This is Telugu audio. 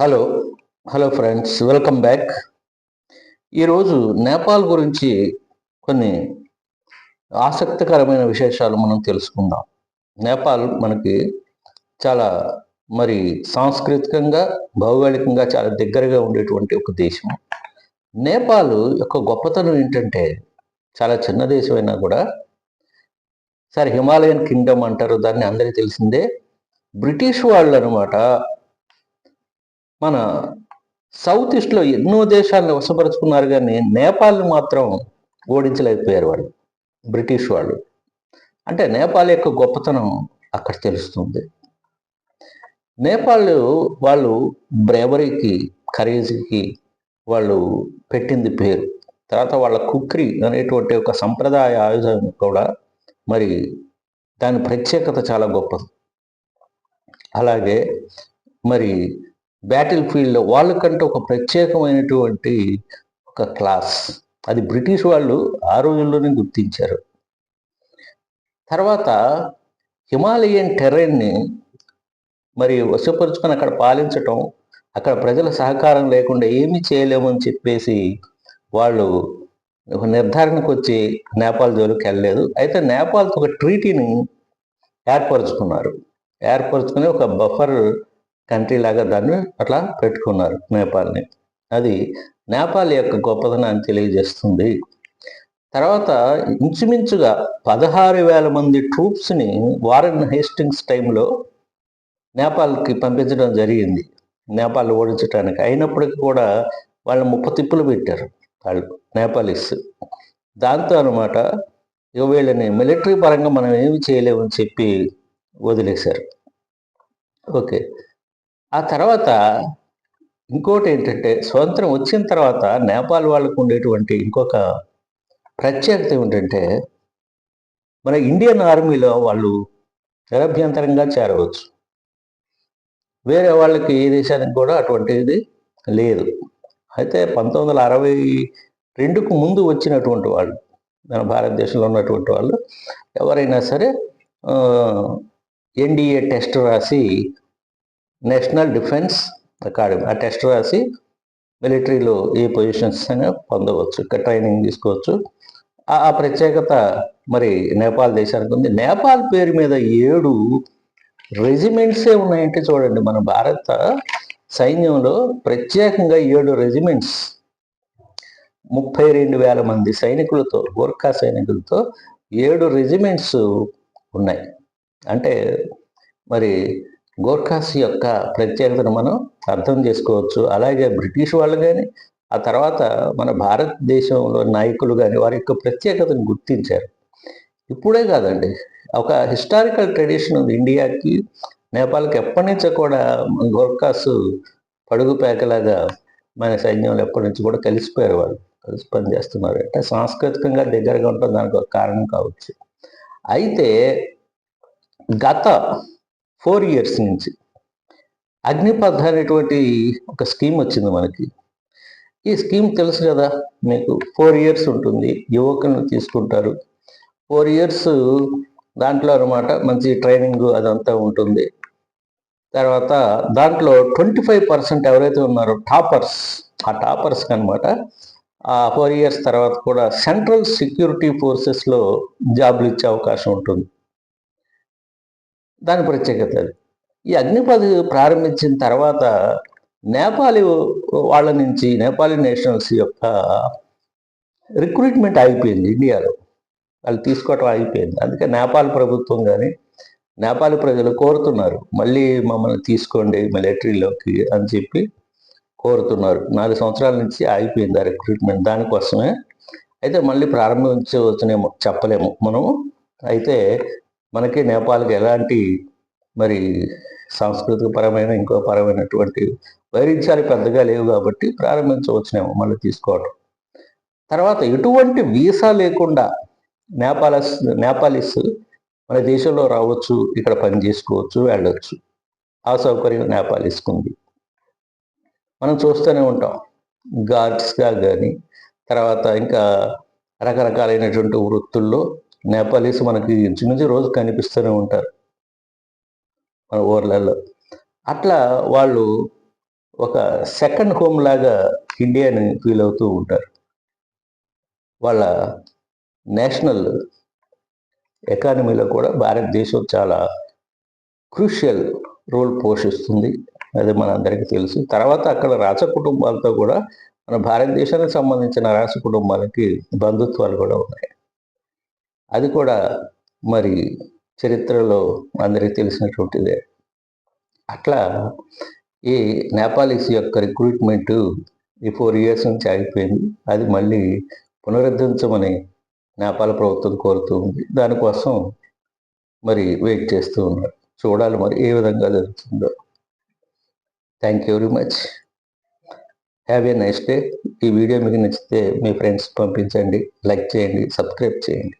Hello hello friends welcome back ఈరోజు నేపాల్ గురించి కొన్ని ఆసక్తికరమైన విశేషాలు మనం తెలుసుకుందాం. నేపాల్ మనకి చాలా మరి సాంస్కృతికంగా భౌగోళికంగా చాలా దగ్గరగా ఉండేటువంటి ఒక దేశం. నేపాల్ యొక్క గొప్పతనం ఏంటంటే చాలా చిన్న దేశమైనా కూడా సరే హిమాలయన్ కింగ్డమ్ అంటారు దాన్ని అందరికీ తెలిసిందే. బ్రిటిష్ వాళ్ళు అనమాట మన సౌత్ ఈస్ట్లో ఎన్నో దేశాలను వశపరుచుకున్నారు కానీ నేపాల్ని మాత్రం ఓడించలేకపోయారు వాళ్ళు బ్రిటిష్ వాళ్ళు. అంటే నేపాల్ యొక్క గొప్పతనం అక్కడ తెలుస్తుంది. నేపాల్ వాళ్ళు బ్రేవరీకి కరేజీకి వాళ్ళు పెట్టింది పేరు. తర్వాత వాళ్ళ కుక్రీ అనేటువంటి ఒక సంప్రదాయ ఆయుధం కూడా మరి దాని ప్రత్యేకత చాలా గొప్పది. అలాగే మరి బ్యాటిల్ ఫీల్డ్లో వాళ్ళకంటే ఒక ప్రత్యేకమైనటువంటి ఒక క్లాస్ అది బ్రిటిష్ వాళ్ళు ఆ రోజుల్లోనే గుర్తించారు. తర్వాత హిమాలయన్ టెర్రైన్ని మరి వశపరుచుకొని అక్కడ పాలించటం అక్కడ ప్రజల సహకారం లేకుండా ఏమీ చేయలేమని చెప్పేసి వాళ్ళు ఒక నిర్ధారణకు వచ్చి నేపాల్ జోలికి వెళ్ళలేదు. అయితే నేపాల్తో ఒక ట్రీటీని ఏర్పరచుకున్నారు. ఏర్పరచుకుని ఒక బఫర్ కంట్రీ లాగా దాన్ని అట్లా పెట్టుకున్నారు నేపాల్ని. అది నేపాల్ యొక్క గొప్పతనాన్ని తెలియజేస్తుంది. తర్వాత ఇంచుమించుగా పదహారు వేల మంది ట్రూప్స్ని వారన్ హేస్టింగ్స్ టైంలో నేపాల్కి పంపించడం జరిగింది. నేపాల్ ఓడించడానికి అయినప్పటికీ కూడా వాళ్ళు ముప్ప తిప్పులు పెట్టారు వాళ్ళు నేపాలీస్. దాంతో అనమాట ఇక వీళ్ళని మిలిటరీ పరంగా మనం ఏమి చేయలేమని చెప్పి వదిలేశారు. ఓకే. ఆ తర్వాత ఇంకోటి ఏంటంటే స్వతంత్రం వచ్చిన తర్వాత నేపాల్ వాళ్ళకు ఉండేటువంటి ఇంకొక ప్రత్యేకత ఏమిటంటే మన ఇండియన్ ఆర్మీలో వాళ్ళు నిరభ్యంతరంగా చేరవచ్చు. వేరే వాళ్ళకి ఏ దేశానికి కూడా అటువంటిది లేదు. అయితే పంతొమ్మిది వందల అరవై రెండుకు ముందు వచ్చినటువంటి వాళ్ళు మన భారతదేశంలో ఉన్నటువంటి వాళ్ళు ఎవరైనా సరే ఎన్డీఏ టెస్ట్ రాసి నేషనల్ డిఫెన్స్ అకాడమీ. ఆ టెస్ట్ రాసి మిలిటరీలో ఏ పొజిషన్స్ అయినా పొందవచ్చు ఇక్కడ ట్రైనింగ్ తీసుకోవచ్చు. ఆ ప్రత్యేకత మరి నేపాల్ దేశానికి ఉంది. నేపాల్ పేరు మీద ఏడు రెజిమెంట్సే ఉన్నాయంటే చూడండి మన భారత సైన్యంలో ప్రత్యేకంగా ఏడు రెజిమెంట్స్. ముప్పై రెండు వేల మంది సైనికులతో గోర్ఖా సైనికులతో ఏడు రెజిమెంట్స్ ఉన్నాయి. అంటే మరి గోర్ఖాస్ యొక్క ప్రత్యేకతను మనం అర్థం చేసుకోవచ్చు. అలాగే బ్రిటిష్ వాళ్ళు కానీ ఆ తర్వాత మన భారతదేశంలో నాయకులు కానీ వారి యొక్క ప్రత్యేకతను గుర్తించారు. ఇప్పుడే కాదండి ఒక హిస్టారికల్ ట్రెడిషన్ ఉంది. ఇండియాకి నేపాల్కి ఎప్పటి నుంచో కూడా గోర్ఖాస్ పడుగు పేకలాగా మన సైన్యంలో ఎప్పటి నుంచి కూడా కలిసిపోయారు వాళ్ళు. కలిసి పనిచేస్తున్నారు అంటే సాంస్కృతికంగా దగ్గరగా ఉంటుంది దానికి ఒక కారణం కావచ్చు. అయితే గత ఫోర్ ఇయర్స్ నుంచి. అగ్నిపథ అనేటువంటి ఒక స్కీమ్ వచ్చింది మనకి. ఈ స్కీమ్ తెలుసు కదా మీకు ఫోర్ ఇయర్స్ ఉంటుంది యువకులను తీసుకుంటారు. ఫోర్ ఇయర్స్ దాంట్లో అనమాట మంచి ట్రైనింగ్ అదంతా ఉంటుంది. తర్వాత దాంట్లో ట్వంటీ ఫైవ్ పర్సెంట్ ఎవరైతే ఉన్నారో టాపర్స్ ఆ టాపర్స్కి అనమాట ఆ ఫోర్ ఇయర్స్ తర్వాత కూడా సెంట్రల్ సెక్యూరిటీ ఫోర్సెస్లో జాబ్లు ఇచ్చే అవకాశం ఉంటుంది. దాని ప్రత్యేకత అది. ఈ అగ్నిపథ్ ప్రారంభించిన తర్వాత నేపాలి వాళ్ళ నుంచి నేపాలీ నేషనల్స్ యొక్క రిక్రూట్మెంట్ అయిపోయింది ఇండియాలో. వాళ్ళు తీసుకోవటం అయిపోయింది. అందుకే నేపాల్ ప్రభుత్వం కానీ నేపాల్ ప్రజలు కోరుతున్నారు మళ్ళీ మమ్మల్ని తీసుకోండి మిలిటరీలోకి అని చెప్పి కోరుతున్నారు. నాలుగు సంవత్సరాల నుంచి ఆగిపోయింది ఆ రిక్రూట్మెంట్ దానికోసమే. అయితే మళ్ళీ ప్రారంభించవచ్చునేమో చెప్పలేము మనము. అయితే మనకి నేపాల్కి ఎలాంటి మరి సాంస్కృతిక పరమైన ఇంకో పరమైనటువంటి వైరుధ్యాలు పెద్దగా లేవు కాబట్టి ప్రారంభించవచ్చునేమో మళ్ళీ తీసుకోవడం తర్వాత ఎటువంటి వీసా లేకుండా నేపాలస్ నేపాలిస్ మన దేశంలో రావచ్చు ఇక్కడ పని చేసుకోవచ్చు వెళ్ళవచ్చు ఆ సౌకర్యం నేపాలిస్కుంది మనం చూస్తూనే ఉంటాం. గార్డ్స్గా కానీ తర్వాత ఇంకా రకరకాలైనటువంటి వృత్తుల్లో నేపాలీస్ మనకి ఇంచుమించు రోజు కనిపిస్తూనే ఉంటారు. మన ఊర్లలో. అట్లా వాళ్ళు ఒక సెకండ్ హోమ్ లాగా ఇండియాని ఫీల్ అవుతూ ఉంటారు. వాళ్ళ నేషనల్ ఎకానమీలో కూడా భారతదేశం చాలా క్రూషియల్ రోల్ పోషిస్తుంది అది మనందరికీ తెలుసు. తర్వాత అక్కడ రాచ కుటుంబాలతో కూడా మన భారతదేశానికి సంబంధించిన రాచ కుటుంబాలకి బంధుత్వాలు కూడా ఉన్నాయి. అది కూడా మరి చరిత్రలో అందరికీ తెలిసినటువంటిదే. అట్లా ఈ నేపాలిస్ యొక్క రిక్రూట్మెంట్ ఈ ఫోర్ ఇయర్స్ నుంచి ఆగిపోయింది. అది మళ్ళీ పునరుద్ధరించమని నేపాల్ ప్రభుత్వం కోరుతూ ఉంది. దానికోసం మరి వెయిట్ చేస్తూ ఉన్నారు. చూడాలి మరి ఏ విధంగా జరుగుతుందో. Thank you very much have a nice day ఈ వీడియో మీకు నచ్చితే మీ ఫ్రెండ్స్ పంపించండి. లైక్ చేయండి. సబ్స్క్రైబ్ చేయండి.